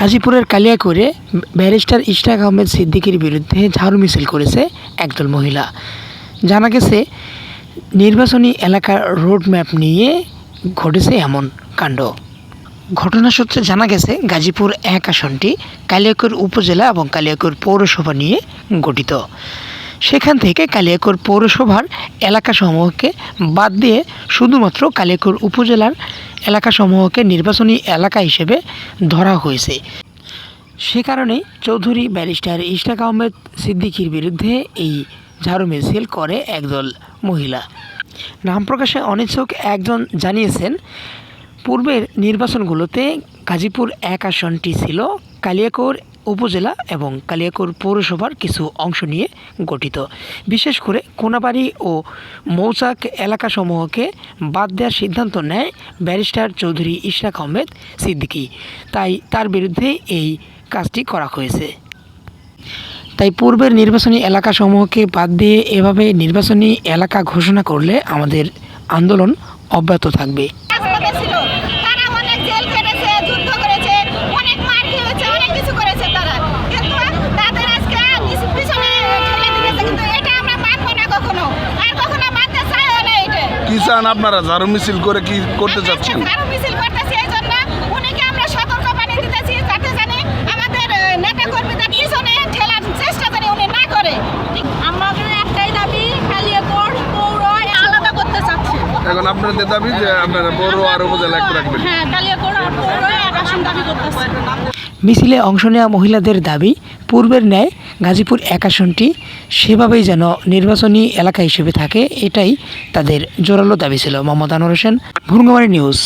গাজীপুরের কালিয়াকুরে ব্যারিস্টার ইশরাক আহমেদ সিদ্দিকির বিরুদ্ধে ঝাড়ু মিছিল করেছে একদল মহিলা। জানা গেছে, নির্বাচনী এলাকার রোড ম্যাপ নিয়ে ঘটেছে এমন কাণ্ড। ঘটনা সূত্রে জানা গেছে, গাজীপুর এক আসনটি কালিয়াকুর উপজেলা এবং কালিয়াকুর পৌরসভা নিয়ে গঠিত। সেখান থেকে কালিয়াকৈর পৌরসভার এলাকাসমূহকে বাদ দিয়ে শুধুমাত্র কালিয়াকৈর উপজেলার এলাকাসমূহকে নির্বাচনী এলাকা হিসেবে ধরা হয়েছে। সে কারণেই চৌধুরী ব্যারিস্টার ইশরাক আহমেদ সিদ্দিকীর বিরুদ্ধে এই ঝাড়ু মিছিল করে একদল মহিলা। নাম প্রকাশে অনিচ্ছুক একজন জানিয়েছেন, পূর্বের নির্বাচনগুলোতে গাজীপুর এক আসনটি ছিল কালিয়াকৈর উপজেলা এবং কালিয়াকৈর পৌরসভার কিছু অংশ নিয়ে গঠিত। বিশেষ করে কোনাবাড়ি ও মৌচাক এলাকাসমূহকে বাদ দেওয়ার সিদ্ধান্ত নেয় ব্যারিস্টার চৌধুরী ইশরাক আহমেদ সিদ্দিকী। তাই তার বিরুদ্ধে এই কাজটি করা হয়েছে। তাই পূর্বের নির্বাচনী এলাকাসমূহকে বাদ দিয়ে এভাবে নির্বাচনী এলাকা ঘোষণা করলে আমাদের আন্দোলন অব্যাহত থাকবে। কি চান আপনারা ঝাড়ু মিছিল করে কি করতে চাচ্ছেন এখন আপনাদের দাবি যে আপনারা বড় আর উপজেলা এক রাখবেন? হ্যাঁ মিছিলে অংশ নেওয়া মহিলাদের দাবি পূর্বের ন্যায় গাজীপুর এক আসনটি সেভাবেই যেন নির্বাচনী এলাকা হিসেবে থাকে, এটাই তাদের জোরালো দাবি ছিল। মোহাম্মদ আনোয়ার হোসেন, ভুরঙ্গামারি নিউজ।